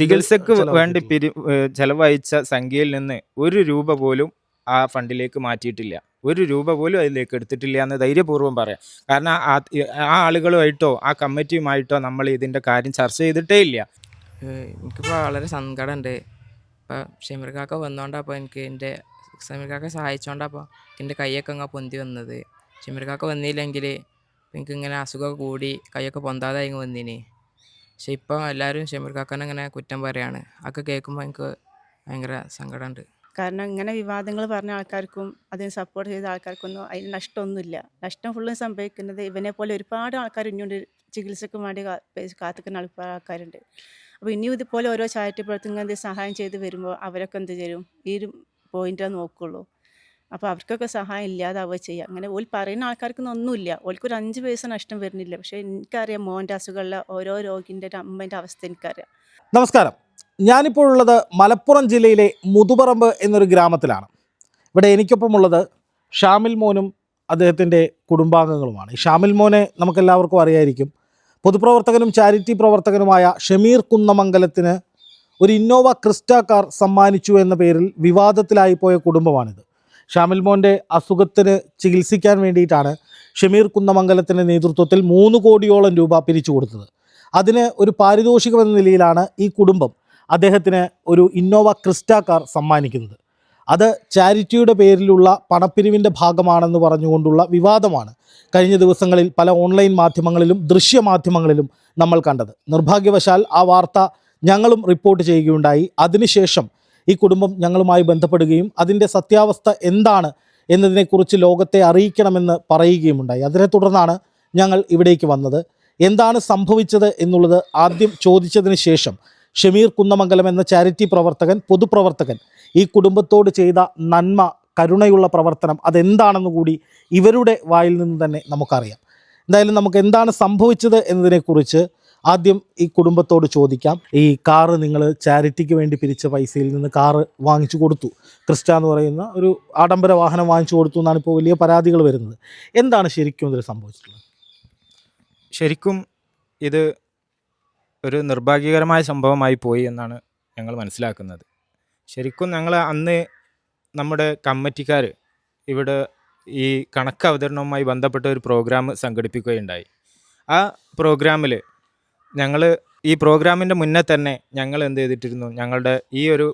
ചികിത്സക്ക് വേണ്ടി പിരി ചെലവഴിച്ച സംഖ്യയിൽ നിന്ന് ഒരു രൂപ പോലും ആ ഫണ്ടിലേക്ക് മാറ്റിയിട്ടില്ല. ഒരു രൂപ പോലും അതിലേക്ക് എടുത്തിട്ടില്ല എന്ന് ധൈര്യപൂർവം പറയാം. കാരണം ആ ആ ആളുകളുമായിട്ടോ ആ കമ്മിറ്റിയുമായിട്ടോ നമ്മൾ ഇതിന്റെ കാര്യം ചർച്ച ചെയ്തിട്ടേ ഇല്ല. എനിക്കിപ്പോൾ വളരെ സങ്കടമുണ്ട്. ഇപ്പോൾ ഷമീർ കാക്ക വന്നോണ്ടാ അപ്പോൾ എനിക്ക് എന്റെ ഷമീർ കാക്ക സഹായിച്ചോണ്ടാ അപ്പോൾ എന്റെ കൈയൊക്കെ അങ്ങ് പൊന്തി വന്നത്. ഷമീർ കാക്ക വന്നില്ലെങ്കിൽ എനിക്കിങ്ങനെ അസുഖമൊക്കെ കൂടി കൈയൊക്കെ പൊന്താതെ ഇങ്ങ് വന്നിനി. പക്ഷെ ഇപ്പം എല്ലാവരും ഷമീർ കാക്കാനെ ഇങ്ങനെ കുറ്റം പറയാണ്. അതൊക്കെ കേൾക്കുമ്പോൾ എനിക്ക് ഭയങ്കര സങ്കടമുണ്ട്. കാരണം ഇങ്ങനെ വിവാദങ്ങൾ പറഞ്ഞ ആൾക്കാർക്കും അതിന് സപ്പോർട്ട് ചെയ്ത ആൾക്കാർക്കൊന്നും അതിന് നഷ്ടമൊന്നുമില്ല. നഷ്ടം ഫുള്ളും സംഭവിക്കുന്നത് ഇവനെ പോലെ ഒരുപാട് ആൾക്കാർ ഇനിയുണ്ട്. ചികിത്സയ്ക്ക് വേണ്ടി കാത്തിക്കുന്ന ഒരുപാട് ആൾക്കാരുണ്ട്. അപ്പോൾ ഇനിയും ഇതുപോലെ ഓരോ ചാരിറ്റി പ്രവർത്തനങ്ങൾ സഹായം ചെയ്ത് വരുമ്പോൾ അവരൊക്കെ എന്ത് ചെയ്യും? ഈ ഒരു പോയിന്റേ നോക്കുള്ളൂ. അപ്പോൾ അവർക്കൊക്കെ സഹായം ഇല്ലാതാവുക ചെയ്യുക അങ്ങനെ ഓൽ പറയുന്ന ആൾക്കാർക്കൊന്നും ഒന്നുമില്ല. ഓൽക്കൊരു അഞ്ച് പൈസ നഷ്ടം വരുന്നില്ല. പക്ഷേ എനിക്കറിയാം മോന്റെ അസുഖമുള്ള ഓരോ രോഗിന്റെ അമ്മേന്റെ അവസ്ഥ എനിക്കറിയാം. നമസ്കാരം. ഞാനിപ്പോൾ ഉള്ളത് മലപ്പുറം ജില്ലയിലെ മുതുപറമ്പ് എന്നൊരു ഗ്രാമത്തിലാണ്. ഇവിടെ എനിക്കൊപ്പം ഉള്ളത് ഷാമിൽ മോനും അദ്ദേഹത്തിന്റെ കുടുംബാംഗങ്ങളുമാണ്. ഈ ഷാമിൽ മോനെ നമുക്കെല്ലാവർക്കും അറിയായിരിക്കും. പൊതുപ്രവർത്തകനും ചാരിറ്റി പ്രവർത്തകനുമായ ഷമീർ കുന്നമംഗലത്തിന് ഒരു ഇന്നോവ ക്രിസ്റ്റ കാർ സമ്മാനിച്ചു എന്ന പേരിൽ വിവാദത്തിലായി പോയ കുടുംബമാണിത്. ഷാമിൽ മോന്റെ അസുഖത്തിന് ചികിത്സിക്കാൻ വേണ്ടിയിട്ടാണ് ഷമീർ കുന്നമംഗലത്തിന്റെ നേതൃത്വത്തിൽ മൂന്ന് കോടിയോളം രൂപ പിരിച്ചു കൊടുത്തത്. അതിന് ഒരു പാരിതോഷികം എന്ന നിലയിലാണ് ഈ കുടുംബം അദ്ദേഹത്തിന് ഒരു ഇന്നോവ ക്രിസ്റ്റ കാർ സമ്മാനിക്കുന്നത്. അത് ചാരിറ്റിയുടെ പേരിലുള്ള പണപ്പിരിവിന്റെ ഭാഗമാണെന്ന് പറഞ്ഞുകൊണ്ടുള്ള വിവാദമാണ് കഴിഞ്ഞ ദിവസങ്ങളിൽ പല ഓൺലൈൻ മാധ്യമങ്ങളിലും ദൃശ്യമാധ്യമങ്ങളിലും നമ്മൾ കണ്ടത്. നിർഭാഗ്യവശാൽ ആ വാർത്ത ഞങ്ങളും റിപ്പോർട്ട് ചെയ്യുകയുണ്ടായി. അതിനുശേഷം ഈ കുടുംബം ഞങ്ങളുമായി ബന്ധപ്പെടുകയും അതിന്റെ സത്യാവസ്ഥ എന്താണ് എന്നതിനെക്കുറിച്ച് ലോകത്തെ അറിയിക്കണമെന്ന് പറയുകയും ഉണ്ടായി അതിനെ തുടർന്നാണ് ഞങ്ങൾ ഇവിടേക്ക് വന്നത്. എന്താണ് സംഭവിച്ചത് എന്നുള്ളത് ആദ്യം ചോദിച്ചതിന് ശേഷം ഷമീർ കുന്നമംഗലം എന്ന ചാരിറ്റി പ്രവർത്തകൻ പൊതുപ്രവർത്തകൻ ഈ കുടുംബത്തോട് ചെയ്ത നന്മ കരുണയുള്ള പ്രവർത്തനം അതെന്താണെന്ന് കൂടി ഇവരുടെ വായിൽ നിന്ന് തന്നെ നമുക്കറിയാം. എന്തായാലും നമുക്ക് എന്താണ് സംഭവിച്ചത് എന്നതിനെക്കുറിച്ച് ആദ്യം ഈ കുടുംബത്തോട് ചോദിക്കാം. ഈ കാറ് നിങ്ങൾ ചാരിറ്റിക്ക് വേണ്ടി പിരിച്ച പൈസയിൽ നിന്ന് കാറ് വാങ്ങിച്ചു കൊടുത്തു. ക്രിസ്റ്റ എന്ന് പറയുന്ന ഒരു ആഡംബര വാഹനം വാങ്ങിച്ചു കൊടുത്തു എന്നാണ് ഇപ്പോൾ വലിയ പരാതികൾ വരുന്നത്. എന്താണ് ശരിക്കും ഇതിൽ സംഭവിച്ചിട്ടുള്ളത്? ശരിക്കും ഇത് ഒരു നിർഭാഗ്യകരമായ സംഭവമായി പോയി എന്നാണ് ഞങ്ങൾ മനസ്സിലാക്കുന്നത്. ശരിക്കും ഞങ്ങൾ അന്ന് നമ്മുടെ കമ്മിറ്റിക്കാർ ഇവിടെ ഈ കണക്ക് അവതരണവുമായി ബന്ധപ്പെട്ട ഒരു പ്രോഗ്രാം സംഘടിപ്പിക്കുകയുണ്ടായി. ആ പ്രോഗ്രാമിൽ ഞങ്ങൾ ഈ പ്രോഗ്രാമിന്റെ മുന്നേ തന്നെ ഞങ്ങൾ എന്ത് ചെയ്തിട്ടിരുന്നു? ഞങ്ങളുടെ ഈ ഒരു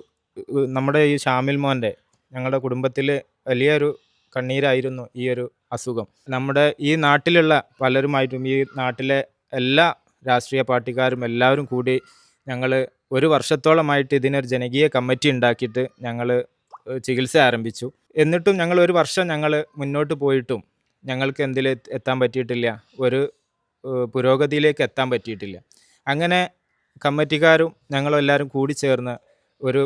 നമ്മുടെ ഈ ഷാമിൽ മോന്റെ ഞങ്ങളുടെ കുടുംബത്തിൽ വലിയൊരു കണ്ണീരായിരുന്നു ഈ ഒരു അസുഖം. നമ്മുടെ ഈ നാട്ടിലുള്ള പലരുമായിട്ടും ഈ നാട്ടിലെ എല്ലാ രാഷ്ട്രീയ പാർട്ടിക്കാരും എല്ലാവരും കൂടി ഞങ്ങൾ ഒരു വർഷത്തോളമായിട്ട് ഇതിനൊരു ജനകീയ കമ്മിറ്റി ഉണ്ടാക്കിയിട്ട് ഞങ്ങൾ ചികിത്സ ആരംഭിച്ചു. എന്നിട്ടും ഞങ്ങൾ ഒരു വർഷം ഞങ്ങൾ മുന്നോട്ട് പോയിട്ടും ഞങ്ങൾക്ക് എന്തിൽ എത്താൻ പറ്റിയിട്ടില്ല. ഒരു പുരോഗതിയിലേക്ക് എത്താൻ പറ്റിയിട്ടില്ല. അങ്ങനെ കമ്മിറ്റിക്കാരും ഞങ്ങളും എല്ലാവരും കൂടി ചേർന്ന് ഒരു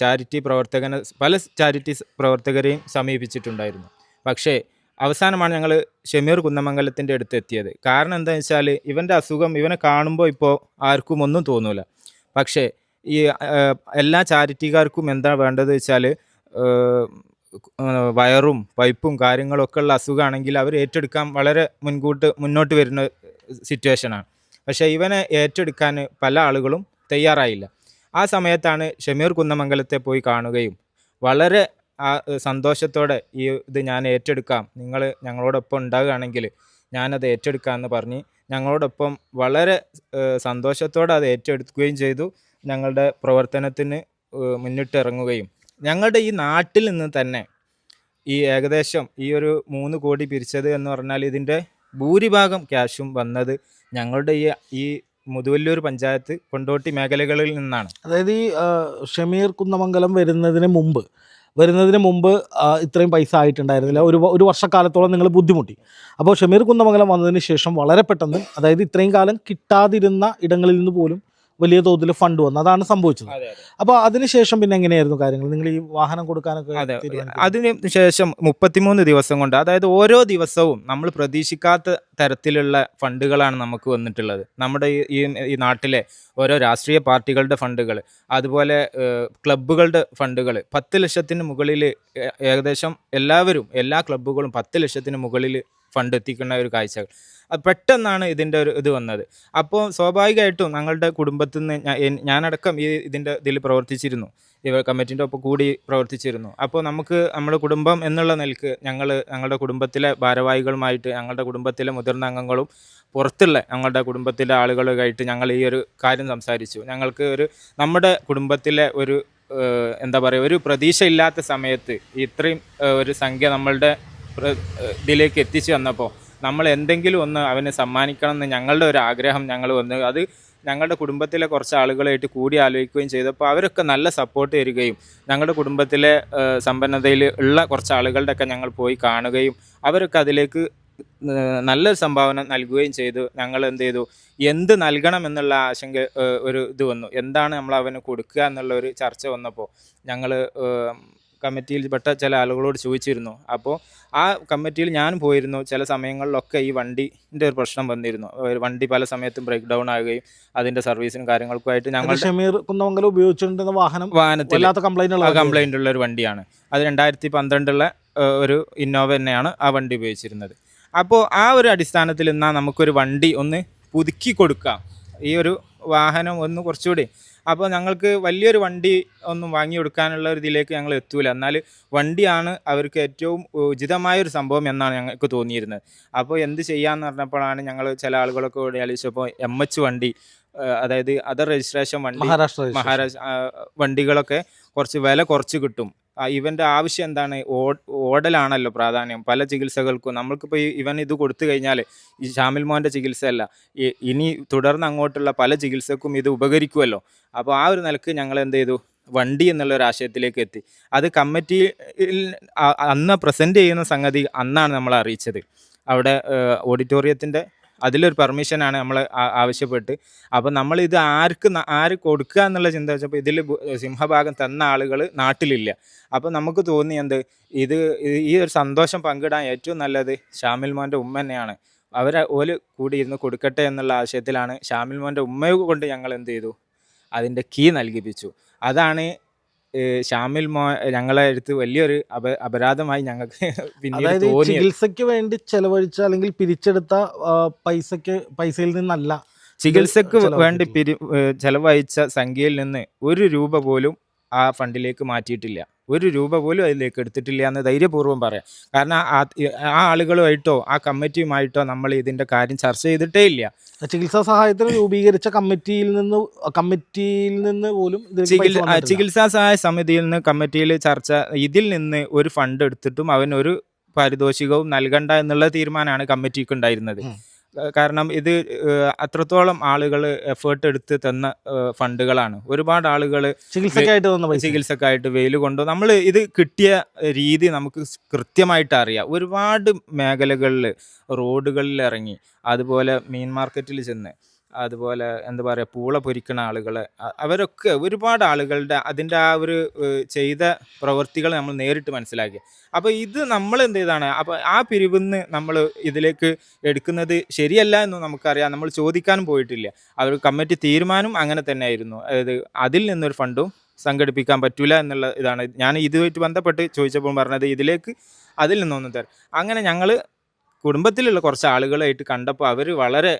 ചാരിറ്റി പ്രവർത്തകനെ പല ചാരിറ്റി പ്രവർത്തകരെയും സമീപിച്ചിട്ടുണ്ടായിരുന്നു. പക്ഷേ അവസാനമാണ് ഞങ്ങൾ ഷമീർ കുന്നമംഗലത്തിന്റെ അടുത്ത് എത്തിയത്. കാരണം എന്താണെന്ന് വെച്ചാൽ ഇവന്റെ അസുഖം ഇവനെ കാണുമ്പോൾ ഇപ്പോൾ ആർക്കും ഒന്നും തോന്നൂല. പക്ഷേ ഈ എല്ലാ ചാരിറ്റിക്കാർക്കും എന്താ വേണ്ടത് വെച്ചാൽ വയറും പൈപ്പും കാര്യങ്ങളൊക്കെ ഉള്ള അസുഖമാണെങ്കിൽ അവർ ഏറ്റെടുക്കാൻ വളരെ മുൻകൂട്ട് മുന്നോട്ട് വരുന്ന സിറ്റുവേഷനാണ്. പക്ഷേ ഇവനെ ഏറ്റെടുക്കാൻ പല ആളുകളും തയ്യാറായില്ല. ആ സമയത്താണ് ഷമീർ കുന്നമംഗലത്തെ പോയി കാണുകയും വളരെ ആ സന്തോഷത്തോടെ ഈ ഇത് ഞാൻ ഏറ്റെടുക്കാം നിങ്ങൾ ഞങ്ങളോടൊപ്പം ഉണ്ടാകുകയാണെങ്കിൽ ഞാനത് ഏറ്റെടുക്കാമെന്ന് പറഞ്ഞ് ഞങ്ങളോടൊപ്പം വളരെ സന്തോഷത്തോടെ അത് ഏറ്റെടുക്കുകയും ചെയ്തു. ഞങ്ങളുടെ പ്രവർത്തനത്തിന് മുന്നിട്ടിറങ്ങുകയും ഞങ്ങളുടെ ഈ നാട്ടിൽ നിന്ന് തന്നെ ഈ ഏകദേശം ഈ ഒരു മൂന്ന് കോടി പിരിച്ചത് എന്ന് പറഞ്ഞാൽ ഇതിന്റെ ഭൂരിഭാഗം ക്യാഷും വന്നത് ഞങ്ങളുടെ ഈ ഈ മുതുവല്ലൂർ പഞ്ചായത്ത് കൊണ്ടോട്ടി മേഖലകളിൽ നിന്നാണ്. അതായത് ഈ ഷമീർ കുന്നമംഗലം വരുന്നതിന് മുമ്പ് വരുന്നതിന് മുമ്പ് ഇത്രയും പൈസ ആയിട്ടുണ്ടായിരുന്നില്ല. ഒരു ഒരു വർഷക്കാലത്തോളം നിങ്ങൾ ബുദ്ധിമുട്ടി. അപ്പോൾ ഷമീർ കുന്നമംഗലം വന്നതിന് ശേഷം വളരെ പെട്ടെന്ന് അതായത് ഇത്രയും കാലം കിട്ടാതിരുന്ന ഇടങ്ങളിൽ നിന്ന് പോലും വലിയ തോതിൽ ഫണ്ട് വന്നു. അതാണ് സംഭവിച്ചത്. അപ്പൊ അപ്പോൾ അതിനുശേഷം പിന്നെ എങ്ങനെയായിരുന്നു കാര്യങ്ങൾ നിങ്ങൾ ഈ വാഹനം കൊടുക്കാനൊക്കെ? അതിന് ശേഷം മുപ്പത്തിമൂന്ന് ദിവസം കൊണ്ട് അതായത് ഓരോ ദിവസവും നമ്മൾ പ്രതീക്ഷിക്കാത്ത തരത്തിലുള്ള ഫണ്ടുകളാണ് നമുക്ക് വന്നിട്ടുള്ളത്. നമ്മുടെ ഈ ഈ- നാട്ടിലെ ഓരോ രാഷ്ട്രീയ പാർട്ടികളുടെ ഫണ്ടുകൾ അതുപോലെ ക്ലബ്ബുകളുടെ ഫണ്ടുകൾ പത്ത് ലക്ഷത്തിന് മുകളിൽ ഏകദേശം എല്ലാവരും എല്ലാ ക്ലബ്ബുകളും പത്ത് ലക്ഷത്തിന് മുകളിൽ ഫണ്ട് എത്തിക്കുന്ന ഒരു കാഴ്ചകൾ. പെട്ടെന്നാണ് ഇതിന്റെ ഒരു ഇത് വന്നത്. അപ്പോൾ സ്വാഭാവികമായിട്ടും ഞങ്ങളുടെ കുടുംബത്തിൽ നിന്ന് ഞാനടക്കം ഈ ഇതിന്റെ ഇതിൽ പ്രവർത്തിച്ചിരുന്നു. ഇവ കമ്മിറ്റിന്റെ ഒപ്പം കൂടി പ്രവർത്തിച്ചിരുന്നു. അപ്പോൾ നമുക്ക് നമ്മുടെ കുടുംബം എന്നുള്ള നിലയ്ക്ക് ഞങ്ങൾ ഞങ്ങളുടെ കുടുംബത്തിലെ ഭാരവാഹികളുമായിട്ട് ഞങ്ങളുടെ കുടുംബത്തിലെ മുതിർന്ന അംഗങ്ങളും പുറത്തുള്ള ഞങ്ങളുടെ കുടുംബത്തിലെ ആളുകളുമായിട്ട് ഞങ്ങൾ ഈ ഒരു കാര്യം സംസാരിച്ചു. ഞങ്ങൾക്ക് ഒരു നമ്മുടെ കുടുംബത്തിലെ ഒരു എന്താ പറയുക ഒരു പ്രതീക്ഷ ഇല്ലാത്ത സമയത്ത് ഇത്രയും ഒരു സംഖ്യ നമ്മളുടെ ഇതിലേക്ക് എത്തിച്ചു വന്നപ്പോൾ നമ്മൾ എന്തെങ്കിലും ഒന്ന് അവനെ സമ്മാനിക്കണം എന്ന് ഞങ്ങളുടെ ഒരു ആഗ്രഹം ഞങ്ങൾ വന്ന് അത് ഞങ്ങളുടെ കുടുംബത്തിലെ കുറച്ച് ആളുകളായിട്ട് കൂടി ആലോചിക്കുകയും ചെയ്തപ്പോൾ അവരൊക്കെ നല്ല സപ്പോർട്ട് തരികയും ഞങ്ങളുടെ കുടുംബത്തിലെ സമ്പന്നതയിൽ ഉള്ള കുറച്ച് ആളുകളുടെയൊക്കെ ഞങ്ങൾ പോയി കാണുകയും അവരൊക്കെ അതിലേക്ക് നല്ലൊരു സംഭാവന നൽകുകയും ചെയ്തു. ഞങ്ങൾ എന്ത് ചെയ്തു? എന്ത് നൽകണം എന്നുള്ള ആശങ്ക ഒരു ഇത് വന്നു. എന്താണ് നമ്മൾ അവന് കൊടുക്കുക എന്നുള്ള ഒരു ചർച്ച വന്നപ്പോൾ ഞങ്ങൾ കമ്മിറ്റിയിൽപ്പെട്ട ചില ആളുകളോട് ചോദിച്ചിരുന്നു. അപ്പോൾ ആ കമ്മിറ്റിയിൽ ഞാൻ പോയിരുന്നു. ചില സമയങ്ങളിലൊക്കെ ഈ വണ്ടിന്റെ ഒരു പ്രശ്നം വന്നിരുന്നു. വണ്ടി പല സമയത്തും ബ്രേക്ക് ഡൗൺ ആകുകയും അതിന്റെ സർവീസിനും കാര്യങ്ങൾക്കുമായിട്ട് ഞങ്ങൾ ഷമീർ കുന്നമംഗലം ഉപയോഗിച്ചിട്ടുണ്ടെന്ന വാഹനം വാഹനത്തിൽ കംപ്ലൈന്റ് ഉള്ള ഒരു വണ്ടിയാണ്. അത് രണ്ടായിരത്തി പന്ത്രണ്ടുള്ള ഒരു ഇന്നോവ തന്നെയാണ് ആ വണ്ടി ഉപയോഗിച്ചിരുന്നത്. അപ്പോൾ ആ ഒരു അടിസ്ഥാനത്തിൽ എന്നാൽ നമുക്കൊരു വണ്ടി ഒന്ന് പുതുക്കി കൊടുക്കാം. ഈ ഒരു വാഹനം ഒന്ന് കുറച്ചുകൂടി അപ്പോൾ ഞങ്ങൾക്ക് വലിയൊരു വണ്ടി ഒന്നും വാങ്ങി കൊടുക്കാനുള്ള ഒരു ഇതിലേക്ക് ഞങ്ങൾ എത്തൂല. എന്നാൽ വണ്ടിയാണ് അവർക്ക് ഏറ്റവും ഉചിതമായ ഒരു സംഭവം എന്നാണ് ഞങ്ങൾക്ക് തോന്നിയിരുന്നത്. അപ്പോൾ എന്ത് ചെയ്യാമെന്ന് പറഞ്ഞപ്പോഴാണ് ഞങ്ങൾ ചില ആളുകളൊക്കെ കൂടി ആലോചിച്ചപ്പോൾ എം എച്ച് വണ്ടി അതായത് അതർ രജിസ്ട്രേഷൻ വണ്ടി മഹാരാഷ്ട്ര മഹാരാഷ്ട്ര വണ്ടികളൊക്കെ കുറച്ച് വില കുറച്ച് കിട്ടും. ഇവന്റെ ആവശ്യം എന്താണ്? ഓടലാണല്ലോ പ്രാധാന്യം. പല ചികിത്സകൾക്കും നമ്മൾക്കിപ്പോൾ ഇവൻ ഇത് കൊടുത്തു കഴിഞ്ഞാൽ ഈ ഷാമിൽ മോന്റെ ചികിത്സയല്ല. ഇനി തുടർന്ന് അങ്ങോട്ടുള്ള പല ചികിത്സക്കും ഇത് ഉപകരിക്കുമല്ലോ അപ്പോൾ ആ ഒരു നിലയ്ക്ക് ഞങ്ങൾ എന്ത് ചെയ്തു? വണ്ടി എന്നുള്ള ഒരു ആശയത്തിലേക്ക് എത്തി. അത് കമ്മിറ്റിയിൽ അന്ന് പ്രസന്റ് ചെയ്യുന്ന സംഗതി അന്നാണ് നമ്മൾ അറിയിച്ചത്. അവിടെ ഓഡിറ്റോറിയത്തിന്റെ അതിലൊരു പെർമിഷനാണ് നമ്മൾ ആവശ്യപ്പെട്ട്. അപ്പോൾ നമ്മൾ ഇത് ആർക്ക് ആര് കൊടുക്കുക എന്നുള്ള ചിന്ത വെച്ചപ്പോൾ ഇതിൽ സിംഹഭാഗം തന്ന ആളുകൾ നാട്ടിലില്ല. അപ്പോൾ നമുക്ക് തോന്നി എന്ത്? ഇത് ഈ- ഒരു സന്തോഷം പങ്കിടാൻ ഏറ്റവും നല്ലത് ഷാമിൽ മോന്റെ ഉമ്മ തന്നെയാണ്. അവരെ ഓൽ കൂടി ഇരുന്ന് കൊടുക്കട്ടെ എന്നുള്ള ആശയത്തിലാണ് ഷാമിൽ മോന്റെ ഉമ്മയെ കൊണ്ട് ഞങ്ങൾ എന്ത് ചെയ്തു? അതിന്റെ കീ നൽകിപ്പിച്ചു. അതാണ് ഷാമിൽ മോ ഞങ്ങളെ അടുത്ത് വലിയൊരു അപ അപരാധമായി ഞങ്ങൾക്ക് പിന്നീട് അതായത് ഈ ചികിത്സയ്ക്ക് വേണ്ടി ചെലവഴിച്ച അല്ലെങ്കിൽ പിരിച്ചെടുത്ത ആ, പൈസക്ക് പൈസയിൽ നിന്നല്ല ചികിത്സക്ക് ചെലവാക്കിയിട്ടുള്ളത്. വേണ്ടി പിരി ഏഹ് ചെലവഴിച്ച സംഖ്യയിൽ നിന്ന് ഒരു രൂപ പോലും ആ ഫണ്ടിലേക്ക് മാറ്റിയിട്ടില്ല ഒരു രൂപ പോലും അതിലേക്ക് എടുത്തിട്ടില്ല എന്ന് ധൈര്യപൂർവം പറയാം. കാരണം ആ ആളുകളുമായിട്ടോ ആ കമ്മിറ്റിയുമായിട്ടോ നമ്മൾ ഇതിന്റെ കാര്യം ചർച്ച ചെയ്തിട്ടേ ഇല്ല. ചികിത്സാ സഹായത്തിന് രൂപീകരിച്ച കമ്മിറ്റിയിൽ നിന്ന് കമ്മിറ്റിയിൽ നിന്ന് പോലും ചികിത്സ സഹായ സമിതിയിൽ നിന്ന് കമ്മിറ്റിയിൽ ചർച്ച ഇതിൽ നിന്ന് ഒരു ഫണ്ട് എടുത്തിട്ടും അവൻ ഒരു പാരിതോഷികവും നൽകണ്ട എന്നുള്ള തീരുമാനമാണ് കമ്മിറ്റിക്ക് ഉണ്ടായിരുന്നത്. കാരണം ഇത് അത്രത്തോളം ആളുകൾ എഫേർട്ട് എടുത്ത് തന്ന ഫണ്ടുകളാണ്. ഒരുപാട് ആളുകൾ ചികിത്സക്കായിട്ട് തന്ന ചികിത്സക്കായിട്ട് വെയിൽ കൊണ്ടു നമ്മൾ ഇത് കിട്ടിയ രീതി നമുക്ക് കൃത്യമായിട്ട് അറിയാം. ഒരുപാട് മേഖലകളിൽ റോഡുകളിൽ ഇറങ്ങി അതുപോലെ മീൻ മാർക്കറ്റിൽ ചെന്ന് അതുപോലെ എന്താ പറയുക പൂള പൊരിക്കണ ആളുകൾ അവരൊക്കെ ഒരുപാട് ആളുകളുടെ അതിന്റെ ആ ഒരു ചെയ്ത പ്രവൃത്തികൾ നമ്മൾ നേരിട്ട് മനസ്സിലാക്കി. അപ്പോൾ ഇത് നമ്മൾ എന്ത് ചെയ്താണ് അപ്പോൾ ആ പിരിവിന്ന് നമ്മൾ ഇതിലേക്ക് എടുക്കുന്നത് ശരിയല്ല എന്ന് നമുക്കറിയാം. നമ്മൾ ചോദിക്കാനും പോയിട്ടില്ല. അവർ കമ്മിറ്റി തീരുമാനം അങ്ങനെ തന്നെ ആയിരുന്നു അതായത് അതിൽ നിന്നൊരു ഫണ്ടും സംഘടിപ്പിക്കാൻ പറ്റില്ല എന്നുള്ള ഇതാണ്. ഞാൻ ഇതുമായിട്ട് ബന്ധപ്പെട്ട് ചോദിച്ചപ്പോൾ പറഞ്ഞത് ഇതിലേക്ക് അതിൽ നിന്നൊന്നും തരാം അങ്ങനെ ഞങ്ങൾ കുടുംബത്തിലുള്ള കുറച്ച് ആളുകളായിട്ട് കണ്ടപ്പോൾ അവർ വളരെ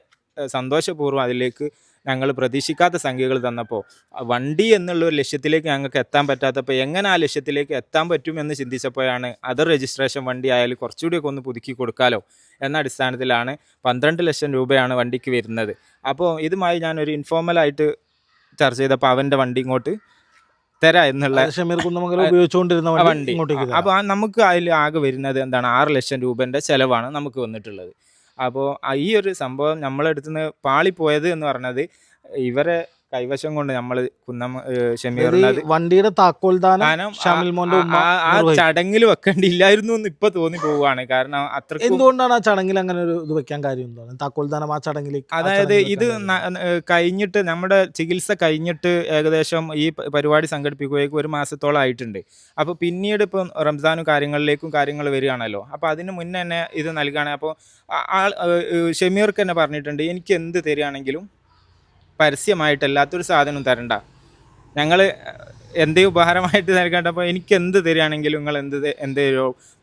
സന്തോഷപൂർവം അതിലേക്ക് ഞങ്ങൾ പ്രതീക്ഷിക്കാത്ത സംഖ്യകൾ തന്നപ്പോൾ വണ്ടി എന്നുള്ള ഒരു ലക്ഷ്യത്തിലേക്ക് ഞങ്ങൾക്ക് എത്താൻ പറ്റാത്തപ്പോൾ എങ്ങനെ ആ ലക്ഷ്യത്തിലേക്ക് എത്താൻ പറ്റുമെന്ന് ചിന്തിച്ചപ്പോഴാണ് അതർ രജിസ്ട്രേഷൻ വണ്ടി ആയാലും കുറച്ചുകൂടിയൊക്കെ ഒന്ന് പുതുക്കി കൊടുക്കാലോ എന്ന അടിസ്ഥാനത്തിലാണ് പന്ത്രണ്ട് ലക്ഷം രൂപയാണ് വണ്ടിക്ക് വരുന്നത്. അപ്പോൾ ഇതുമായി ഞാനൊരു ഇൻഫോർമലായിട്ട് ചർച്ച ചെയ്തപ്പോൾ അവന്റെ വണ്ടി ഇങ്ങോട്ട് തരാം എന്നുള്ള ഉപയോഗിച്ചുകൊണ്ടിരുന്ന വണ്ടി അപ്പോൾ നമുക്ക് അതിൽ ആകെ വരുന്നത് എന്താണ്? ആറ് ലക്ഷം രൂപേന്റെ ചിലവാണ് നമുക്ക് വന്നിട്ടുള്ളത്. അപ്പോൾ ഈ ഒരു സംഭവം നമ്മളെടുത്തുനിന്ന് പാളിപ്പോയത് എന്ന് പറഞ്ഞത് ഇവരെ കൈവശം കൊണ്ട് നമ്മൾ കുന്നം ഷമീറിനത് വണ്ടിയുടെ താക്കോൽദാനം കാരണം ഷാമിൽ മോന്റെ ഉമ്മ ആ- ചടങ്ങിൽ വെക്കേണ്ടിയില്ലായിരുന്നു എന്ന് ഇപ്പൊ തോന്നി പോവുകയാണ്. കാരണം അത്ര എന്തുകൊണ്ടാണ് ആ ചടങ്ങിൽ അങ്ങനെ ഒരു ഇത് വെക്കാൻ കാര്യം എന്താണ് താക്കോൽദാനം ആ ചടങ്ങിലേക്ക് അതായത് ഇത് കഴിഞ്ഞിട്ട് നമ്മുടെ ചികിത്സ കഴിഞ്ഞിട്ട് ഏകദേശം ഈ പരിപാടി സംഘടിപ്പിക്കുകയൊക്കെ ഒരു മാസത്തോളം ആയിട്ടുണ്ട്. അപ്പോൾ പിന്നീട് ഇപ്പൊ റംസാനും കാര്യങ്ങളിലേക്കും കാര്യങ്ങൾ വരികയാണല്ലോ. അപ്പോൾ അതിന് മുന്നേ തന്നെ ഇത് നൽകുകയാണ്. അപ്പോൾ ഷമീർക്ക് തന്നെ പറഞ്ഞിട്ടുണ്ട് എനിക്ക് എന്ത് തരികയാണെങ്കിലും പരസ്യമായിട്ടല്ലാത്തൊരു സാധനം തരണ്ട. ഞങ്ങൾ എന്തേ ഉപഹാരമായിട്ട് നൽകേണ്ടപ്പോൾ എനിക്ക് എന്ത് തരികയാണെങ്കിലും നിങ്ങൾ എന്ത് ത- എന്ത്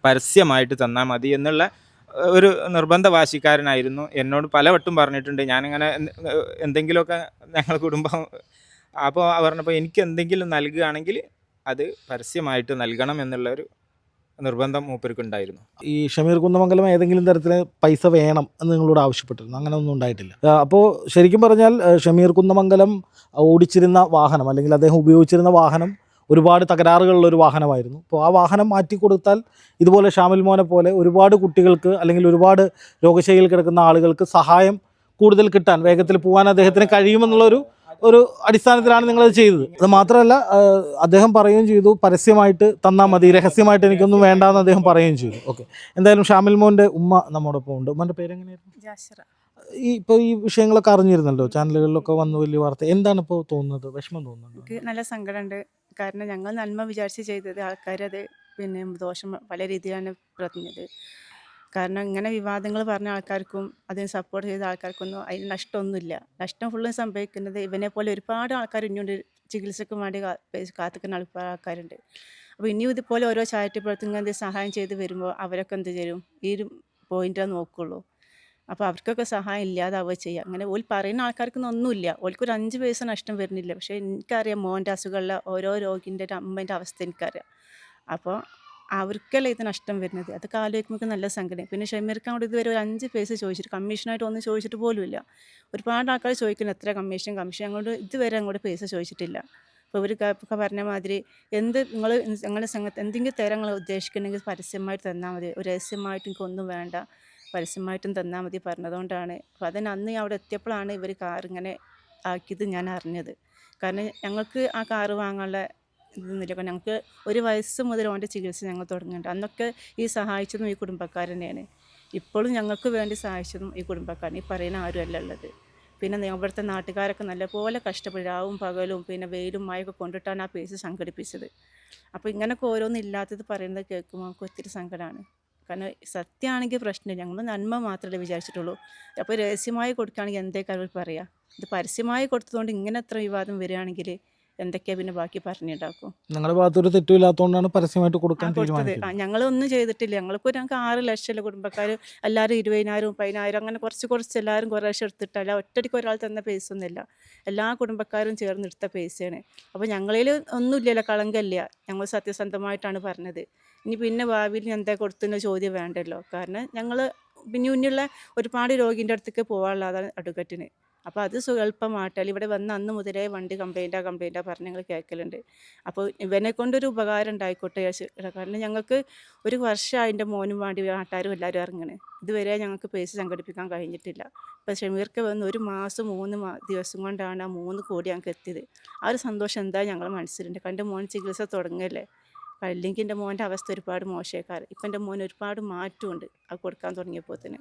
പരസ്യമായിട്ട് തന്നാൽ മതി എന്നുള്ള ഒരു നിർബന്ധ വാശിക്കാരനായിരുന്നു എന്നോട് പലവട്ടം പറഞ്ഞിട്ടുണ്ട്. ഞാനിങ്ങനെ എന്ത്- എന്തെങ്കിലുമൊക്കെ ഞങ്ങൾ കുടുംബം അപ്പോൾ പറഞ്ഞപ്പോൾ എനിക്ക് എന്തെങ്കിലും നൽകുകയാണെങ്കിൽ അത് പരസ്യമായിട്ട് നൽകണം എന്നുള്ളൊരു നിർബന്ധം മൂപ്പർക്കുണ്ടായിരുന്നു. ഈ ഷമീർ കുന്നമംഗലം ഏതെങ്കിലും തരത്തിൽ പൈസ വേണം എന്ന് നിങ്ങളോട് ആവശ്യപ്പെട്ടിരുന്നു. അങ്ങനെ ഒന്നും ഉണ്ടായിട്ടില്ല അപ്പോൾ ശരിക്കും പറഞ്ഞാൽ ഷമീർ കുന്നമംഗലം ഓടിച്ചിരുന്ന വാഹനം അല്ലെങ്കിൽ അദ്ദേഹം ഉപയോഗിച്ചിരുന്ന വാഹനം ഒരുപാട് തകരാറുകളുള്ള ഒരു വാഹനമായിരുന്നു. അപ്പോൾ ആ വാഹനം മാറ്റി കൊടുത്താൽ ഇതുപോലെ ഷാമിൽ മോനെ പോലെ ഒരുപാട് കുട്ടികൾക്ക് അല്ലെങ്കിൽ ഒരുപാട് രോഗശൈലിയിൽ കിടക്കുന്ന ആളുകൾക്ക് സഹായം കൂടുതൽ കിട്ടാൻ വേഗത്തിൽ പോകാൻ അദ്ദേഹത്തിന് കഴിയുമെന്നുള്ളൊരു ഒരു അടിസ്ഥാനത്തിലാണ് നിങ്ങൾ നിങ്ങളത് ചെയ്തത്. അത് മാത്രമല്ല അദ്ദേഹം പറയുകയും ചെയ്തു പരസ്യമായിട്ട് തന്നാൽ മതി രഹസ്യമായിട്ട് എനിക്കൊന്നും വേണ്ടാന്ന് അദ്ദേഹം പറയുകയും ചെയ്തു. ഓക്കെ. എന്തായാലും ഷാമിൽ മോന്റെ ഉമ്മ നമ്മോടൊപ്പം ഉണ്ട്. ഉമ്മന്റെ പേരെങ്ങനെയായിരുന്നു? ഈ ഇപ്പോൾ ഈ വിഷയങ്ങളൊക്കെ അറിഞ്ഞിരുന്നല്ലോ ചാനലുകളിലൊക്കെ വന്നു വലിയ വാർത്ത. എന്താണ് ഇപ്പോൾ തോന്നുന്നത്? വിഷമം തോന്നുന്നത് എനിക്ക് നല്ല സങ്കടമുണ്ട്. കാരണം ഞങ്ങൾ നന്മ വിചാരിച്ച് ചെയ്തത് ആൾക്കാരത് പിന്നെ ദോഷം പല രീതിയിലാണ് പറഞ്ഞത് കാരണം ഇങ്ങനെ വിവാദങ്ങൾ പറഞ്ഞ ആൾക്കാർക്കും അതിന് സപ്പോർട്ട് ചെയ്ത ആൾക്കാർക്കൊന്നും അതിന് നഷ്ടമൊന്നുമില്ല. നഷ്ടം ഫുള്ള് സംഭവിക്കുന്നത് ഇവനെ പോലെ ഒരുപാട് ആൾക്കാർ ഇനിയുണ്ട് ചികിത്സയ്ക്ക് വേണ്ടി കാത്തിക്കുന്ന ആൾക്കാർ ആൾക്കാരുണ്ട്. അപ്പോൾ ഇനിയും ഇതുപോലെ ഓരോ ചാരിറ്റി പ്രവർത്തനങ്ങൾ എന്ത് സഹായം ചെയ്ത് വരുമ്പോൾ അവരൊക്കെ എന്ത് ചെയ്യും? ഈ ഒരു പോയിന്റാ നോക്കുള്ളൂ. അപ്പോൾ അവർക്കൊക്കെ സഹായം ഇല്ലാതാവുക ചെയ്യുക അങ്ങനെ ഓൽ പറയുന്ന ആൾക്കാർക്കൊന്നും ഒന്നുമില്ല. ഓൽക്കൊരു അഞ്ച് പൈസ നഷ്ടം വരുന്നില്ല. പക്ഷേ എനിക്കറിയാം മോന്റെ അസുഖമുള്ള ഓരോ രോഗിന്റെ അമ്മേന്റെ അവസ്ഥ എനിക്കറിയാം. അപ്പോൾ അവർക്കല്ല ഇത് നഷ്ടം വരുന്നത്? അതൊക്കെ ആലോചിക്കുമ്പോൾ നല്ല സങ്കടം. പിന്നെ ഷമീർക്ക് അങ്ങോട്ട് ഇതുവരെ ഒരു അഞ്ച് പേസ് ചോദിച്ചിട്ട് കമ്മീഷനായിട്ട് ഒന്നും ചോദിച്ചിട്ട് പോലുമില്ല. ഒരുപാട് ആൾക്കാർ ചോദിക്കുന്നു എത്ര കമ്മീഷൻ? കമ്മീഷൻ അങ്ങോട്ട് ഇതുവരെ അങ്ങോട്ട് പേസ് ചോദിച്ചിട്ടില്ല. അപ്പോൾ ഒരു ഒക്കെ പറഞ്ഞ മാതിരി എന്ത് നിങ്ങൾ ഞങ്ങളുടെ സംഘത്ത് എന്തെങ്കിലും തരം നിങ്ങൾ ഉദ്ദേശിക്കുന്നെങ്കിൽ പരസ്യമായിട്ട് തന്നാൽ മതി. ഒരു രഹസ്യമായിട്ട് എനിക്കൊന്നും വേണ്ട. പരസ്യമായിട്ടും തന്നാൽ മതി പറഞ്ഞതുകൊണ്ടാണ്. അപ്പോൾ അതിന് അന്ന് അവിടെ എത്തിയപ്പോഴാണ് ഇവർ കാർ ഇങ്ങനെ ആക്കിയത് ഞാൻ അറിഞ്ഞത്. കാരണം ഞങ്ങൾക്ക് ആ കാറ് വാങ്ങാനുള്ള ഇതൊന്നുമില്ല കാരണം ഞങ്ങൾക്ക് ഒരു വയസ്സ് മുതൽ ഓന്റെ ചികിത്സ ഞങ്ങൾ തുടങ്ങിയിട്ടുണ്ട് അന്നൊക്കെ ഈ സഹായിച്ചതും ഈ കുടുംബക്കാർ തന്നെയാണ്. ഇപ്പോഴും ഞങ്ങൾക്ക് വേണ്ടി സഹായിച്ചതും ഈ കുടുംബക്കാരൻ ഈ പറയുന്ന ആരുമല്ല ഉള്ളത്. പിന്നെ ഇവിടുത്തെ നാട്ടുകാരൊക്കെ നല്ലപോലെ കഷ്ടപ്പെട്ട് രാവും പകലും പിന്നെ വെയിലും മഴയൊക്കെ കൊണ്ടിട്ടാണ് ആ പേസ് സംഘടിപ്പിച്ചത്. അപ്പോൾ ഇങ്ങനെയൊക്കെ ഓരോന്നും ഇല്ലാത്തത് പറയുന്നത് കേൾക്കുമ്പോൾ നമുക്ക് ഒത്തിരി സങ്കടമാണ് കാരണം സത്യമാണെങ്കിൽ പ്രശ്നം ഞങ്ങൾ നന്മ മാത്രമേ വിചാരിച്ചിട്ടുള്ളൂ. അപ്പോൾ രഹസ്യമായി കൊടുക്കുകയാണെങ്കിൽ എന്തേക്കാൾ അവർ പറയുക ഇത് പരസ്യമായി കൊടുത്തതുകൊണ്ട് ഇങ്ങനെ എത്ര വിവാദം വരികയാണെങ്കിൽ എന്തൊക്കെയാ പിന്നെ ബാക്കി പറഞ്ഞിട്ടാക്കും ഞങ്ങളുടെ ഭാഗത്തൊരു തെറ്റുമില്ലാത്തതുകൊണ്ടാണ് പരസ്യമായിട്ട് കൊടുക്കാൻ തീരുമാനിച്ചത്. ഞങ്ങളൊന്നും ചെയ്തിട്ടില്ല. ഞങ്ങൾക്ക് ഞങ്ങൾക്ക് ആറ് ലക്ഷമല്ല കുടുംബക്കാർ എല്ലാവരും ഇരുപതിനായിരം പതിനായിരം അങ്ങനെ കുറച്ച് കുറച്ച് എല്ലാവരും കുറേ ലക്ഷം എടുത്തിട്ടല്ല ഒറ്റയ്ക്ക് ഒരാൾ തന്ന പൈസ ഒന്നുമില്ല. എല്ലാ കുടുംബക്കാരും ചേർന്ന് എടുത്ത പൈസയാണ് അപ്പോൾ ഞങ്ങളിൽ ഒന്നുമില്ലല്ലോ കളങ്കല്ല. ഞങ്ങൾ സത്യസന്ധമായിട്ടാണ് പറഞ്ഞത്. ഇനി പിന്നെ ഭാവിയിൽ എന്താ കൊടുത്തുന്ന ചോദ്യം വേണ്ടല്ലോ. കാരണം ഞങ്ങൾ പിന്നെ മുന്നുള്ള ഒരുപാട് രോഗിന്റെ അടുത്തേക്ക് പോകാനുള്ളതാണ് അടുക്കറ്റിന് അപ്പോൾ അത് സുഖൽപ്പമായിട്ടാൽ ഇവിടെ വന്ന് അന്ന് മുതലേ വണ്ടി കംപ്ലൈന്റാ കംപ്ലൈന്റാ പറഞ്ഞ് ഞങ്ങൾ കേൾക്കലുണ്ട് അപ്പോൾ ഇവനെ കൊണ്ടൊരു ഉപകാരം ഉണ്ടായിക്കോട്ടെ കാരണം ഞങ്ങൾക്ക് ഒരു വർഷം അതിന്റെ മോനും വേണ്ടി നാട്ടാരും എല്ലാവരും ഇറങ്ങണേ. ഇതുവരെ ഞങ്ങൾക്ക് പൈസ സംഘടിപ്പിക്കാൻ കഴിഞ്ഞിട്ടില്ല. ഇപ്പോൾ ഷമീർക്ക് വന്ന് ഒരു മാസം മൂന്ന് ദിവസം കൊണ്ടാണ് ആ മൂന്ന് കോടി ഞങ്ങൾക്ക് എത്തിയത്. ആ ഒരു സന്തോഷം എന്താ ഞങ്ങൾ മനസ്സിലുണ്ട്. കണ്ട് മോൻ ചികിത്സ തുടങ്ങല്ലേ? അല്ലെങ്കിൽ എന്റെ മോന്റെ അവസ്ഥ ഒരുപാട് മോശക്കാറ് ഇപ്പം എന്റെ മോൻ ഒരുപാട് മാറ്റമുണ്ട്. അത് കൊടുക്കാൻ തുടങ്ങിയപ്പോൾ തന്നെ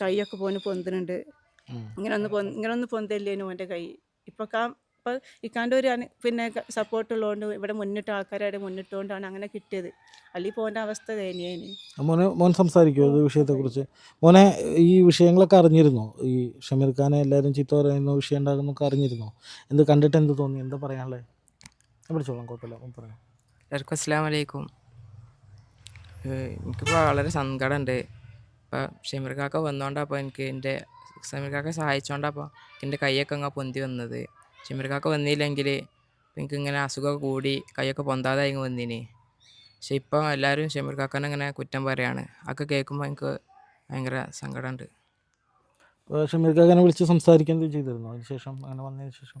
കൈയൊക്കെ പോന് പൊന്തുന്നുണ്ട്. ഇങ്ങനെ ഒന്ന് പൊന്ന് ഇങ്ങനെ ഒന്ന് പൊന്തല്ലേനു എന്റെ കൈ. ഇപ്പോൾ കാ ഇപ്പോൾ ഇക്കാന്റെ ഒരു പിന്നെ സപ്പോർട്ട് ഉള്ളതുകൊണ്ട് ഇവിടെ മുന്നിട്ട് ആൾക്കാരായിട്ട് മുന്നിട്ടുകൊണ്ടാണ് അങ്ങനെ കിട്ടിയത്. അല്ലെങ്കിൽ പോകേണ്ട അവസ്ഥ ദയനീയന് മോനെ മോൻ സംസാരിക്കുമോ ഈ വിഷയത്തെക്കുറിച്ച്? മോനെ ഈ വിഷയങ്ങളൊക്കെ അറിഞ്ഞിരുന്നോ? ഈ ഷമീർ ഖാനെ എല്ലാവരും ചീത്ത പറയുന്ന വിഷയം ഉണ്ടാകുന്നൊക്കെ അറിഞ്ഞിരുന്നോ? എന്ത് കണ്ടിട്ട് എന്ത് തോന്നി? എന്താ പറയാനുള്ളത് വിളിച്ചോളാം കുഴപ്പമില്ല പറയാം. എല്ലാവർക്കും അസ്സാം വലൈക്കും എനിക്കിപ്പോൾ വളരെ സങ്കടമുണ്ട് ഇപ്പം ഷമീർ കാക്ക വന്നോണ്ടപ്പോൾ എനിക്ക് എന്റെ ഷമീർ കാക്ക സഹായിച്ചോണ്ടാ അപ്പോൾ എന്റെ കൈയൊക്കെ അങ്ങ് പൊന്തി വന്നത്. ഷമീർ കാക്ക വന്നില്ലെങ്കിൽ എനിക്ക് ഇങ്ങനെ അസുഖമൊക്കെ കൂടി കൈയൊക്കെ പൊന്താതെ ഇങ്ങ് വന്നിനി. പക്ഷെ ഇപ്പം എല്ലാവരും ഷമീർ കാക്കനെ ഇങ്ങനെ കുറ്റം പറയാണ്. അതൊക്കെ കേൾക്കുമ്പോൾ എനിക്ക് ഭയങ്കര സങ്കടമുണ്ട് അപ്പോൾ ഷമീർ ഖാനെ വിളിച്ച് സംസാരിക്കാൻ ചെയ്തിരുന്നു? അതിനുശേഷം അങ്ങനെ വന്നതിന് ശേഷം?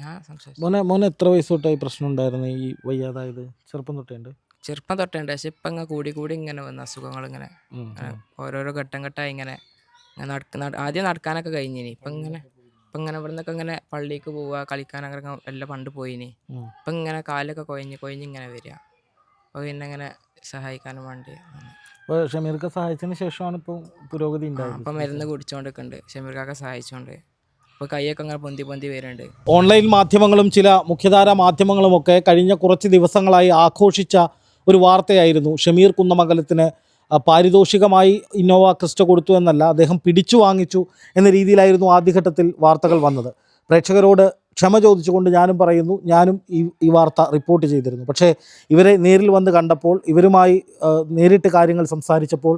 ഞാൻ സംസാരിച്ചു. മോനെ മോനെ എത്ര വയസ്സ് തൊട്ടായി പ്രശ്നം ഉണ്ടായിരുന്നു? ഈ വയ്യാതായത്? ചെറുപ്പം തൊട്ടേണ്ട്? ചെറുപ്പം തൊട്ടുണ്ട്. പക്ഷെ ഇപ്പം ഇങ്ങനെ കൂടി കൂടി ഇങ്ങനെ വന്ന അസുഖങ്ങൾ ഇങ്ങനെ. ഓരോരോ ഘട്ടം ഘട്ടമായി ഇങ്ങനെ ആദ്യം നടക്കാനൊക്കെ കഴിഞ്ഞിനി. ഇപ്പം ഇങ്ങനെ ഇപ്പം ഇങ്ങനെ ഇവിടെ നിന്നൊക്കെ ഇങ്ങനെ പള്ളിക്ക് പോവുക കളിക്കാൻ അങ്ങനെ എല്ലാം പണ്ട് പോയിനി. ഉം. ഇപ്പം ഇങ്ങനെ കാലൊക്കെ കൊയഞ്ഞ് കൊയഞ്ഞ് ഇങ്ങനെ വരിക അപ്പോൾ പിന്നെ ഇങ്ങനെ സഹായിക്കാനും വേണ്ടി അപ്പോൾ ഷമീർക്ക് സഹായിച്ചതിന് ശേഷമാണ് ഇപ്പോൾ പുരോഗതി ഉണ്ടായത്. അപ്പം മരുന്ന് കുടിച്ചോണ്ടിരിക്കുന്നുണ്ട് ഷമീർക്കൊക്കെ സഹായിച്ചോണ്ട്. അപ്പോൾ കൈയൊക്കെ ഇങ്ങനെ പൊന്തി പൊന്തി വരുന്നുണ്ട് ഓൺലൈൻ മാധ്യമങ്ങളും ചില മുഖ്യധാര മാധ്യമങ്ങളുമൊക്കെ കഴിഞ്ഞ കുറച്ച് ദിവസങ്ങളായി ആഘോഷിച്ച ഒരു വാർത്തയായിരുന്നു ഷമീർ കുന്നമംഗലത്തിന് പാരിതോഷികമായി ഇന്നോവ ക്രിസ്റ്റ കൊടുത്തു എന്നല്ല അദ്ദേഹം പിടിച്ചു വാങ്ങിച്ചു എന്ന രീതിയിലായിരുന്നു ആദ്യഘട്ടത്തിൽ വാർത്തകൾ വന്നത്. പ്രേക്ഷകരോട് ക്ഷമ ചോദിച്ചുകൊണ്ട് ഞാനും പറയുന്നു ഞാനും ഈ ഈ വാർത്ത റിപ്പോർട്ട് ചെയ്തിരുന്നു. പക്ഷേ ഇവരെ നേരിൽ വന്ന് കണ്ടപ്പോൾ ഇവരുമായി നേരിട്ട് കാര്യങ്ങൾ സംസാരിച്ചപ്പോൾ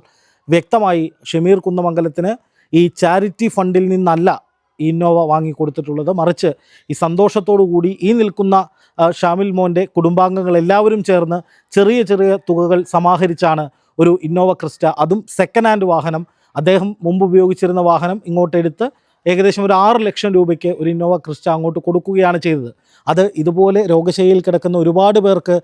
വ്യക്തമായി ഷമീർ കുന്നമംഗലത്തിന് ഈ ചാരിറ്റി ഫണ്ടിൽ നിന്നല്ല ഇന്നോവ വാങ്ങിക്കൊടുത്തിട്ടുള്ളത്. മറിച്ച് ഈ കൂടി ഈ നിൽക്കുന്ന ഷാമിൽ മോന്റെ കുടുംബാംഗങ്ങൾ എല്ലാവരും ചേർന്ന് ചെറിയ ചെറിയ തുകകൾ സമാഹരിച്ചാണ് ഒരു ഇന്നോവ ക്രിസ്റ്റ അതും സെക്കൻഡ് ഹാൻഡ് വാഹനം. അദ്ദേഹം മുമ്പ് ഉപയോഗിച്ചിരുന്ന വാഹനം ഇങ്ങോട്ടെടുത്ത് ഏകദേശം ഒരു ആറ് ലക്ഷം രൂപയ്ക്ക് ഒരു ഇന്നോവ ക്രിസ്റ്റ അങ്ങോട്ട് കൊടുക്കുകയാണ് ചെയ്തത്. അത് ഇതുപോലെ രോഗശൈലിയിൽ കിടക്കുന്ന ഒരുപാട് പേർക്ക്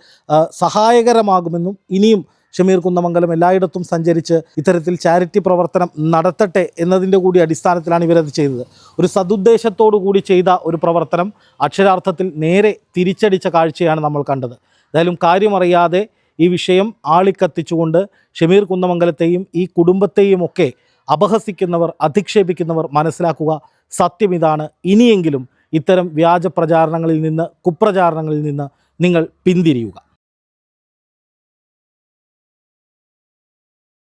സഹായകരമാകുമെന്നും ഇനിയും ഷമീർ കുന്നമംഗലം എല്ലായിടത്തും സഞ്ചരിച്ച് ഇത്തരത്തിൽ ചാരിറ്റി പ്രവർത്തനം നടത്തട്ടെ എന്നതിന്റെ കൂടി അടിസ്ഥാനത്തിലാണ് ഇവരത് ചെയ്തത്. ഒരു സതുദ്ദേശത്തോടു കൂടി ചെയ്ത ഒരു പ്രവർത്തനം അക്ഷരാർത്ഥത്തിൽ നേരെ തിരിച്ചടിച്ച കാഴ്ചയാണ് നമ്മൾ കണ്ടത്. എന്തായാലും കാര്യമറിയാതെ ഈ വിഷയം ആളിക്കത്തിച്ചുകൊണ്ട് ഷമീർ കുന്നമംഗലത്തെയും ഈ കുടുംബത്തെയും ഒക്കെ അപഹസിക്കുന്നവർ അധിക്ഷേപിക്കുന്നവർ മനസ്സിലാക്കുക സത്യം ഇതാണ്. ഇനിയെങ്കിലും ഇത്തരം വ്യാജ പ്രചാരണങ്ങളിൽ നിന്ന് കുപ്രചാരണങ്ങളിൽ നിന്ന് നിങ്ങൾ പിന്തിരിയുക.